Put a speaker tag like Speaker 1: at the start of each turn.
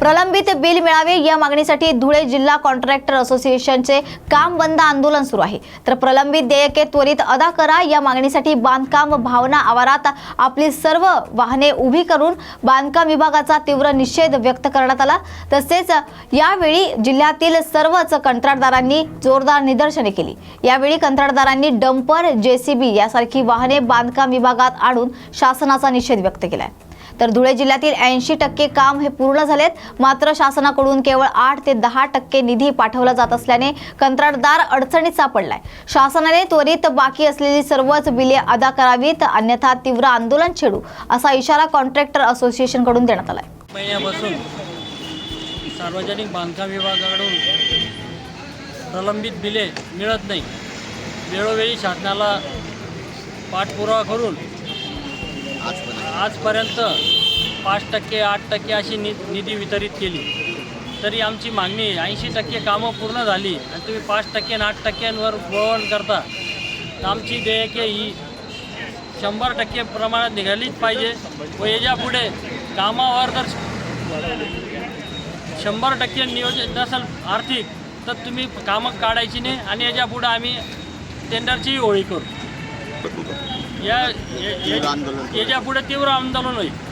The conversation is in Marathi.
Speaker 1: प्रलंबित बिल मिळावे या मागणीसाठी धुळे जिल्हा कॉन्ट्रॅक्टर असोसिएशनचे काम बंद आंदोलन सुरू आहे. तर प्रलंबित देयके त्वरित अदा करा या मागणीसाठी बांधकाम भावना आवारात आपली सर्व वाहने उभी करून बांधकाम विभागाचा तीव्र निषेध व्यक्त करण्यात आला. तसेच यावेळी जिल्ह्यातील सर्वच कंत्राटदारांनी जोरदार निदर्शने केली. यावेळी कंत्राटदारांनी डंपर जेसीबी यासारखी वाहने बांधकाम विभागात आणून शासनाचा निषेध व्यक्त केलाय. तर धुळे जिल्ह्यातील ऐंशी टक्के काम हे पूर्ण झालेत. मात्र शासनाकडून केवळ आठ ते दहा टक्के निधी पाठवला जात असल्याने कंत्राटदार अडचणीत सापडलाय. शासनाने त्वरित बाकी असलेली सर्वच बिले अदा करावीत अन्यथा तीव्र आंदोलन छेडू असा इशारा कॉन्ट्रॅक्टर असोसिएशनकडून देण्यात आलाय.
Speaker 2: महिन्यापासून सार्वजनिक बांधकाम विभागाकडून प्रलंबित बिले मिळत नाही. वेळोवेळी शासनाला पाठपुरावा करून आजपर्यंत पाच टक्के आठ टक्के अशी नि निधी वितरित केली. तरी आमची मागणी ऐंशी टक्के कामं पूर्ण झाली आणि तुम्ही पाच टक्के आणि आठ टक्क्यांवर वळवण करता. तर आमची देयके ही शंभर टक्के प्रमाणात निघालीच पाहिजे व याच्यापुढे कामावर जर शंभर टक्के नियोजन नसेल आर्थिक तर तुम्ही कामं काढायची नाही आणि याच्यापुढे आम्ही टेंडरचीही होळी करू. या या- या- याच्यापुढे तीव्र आंदोलन होईल.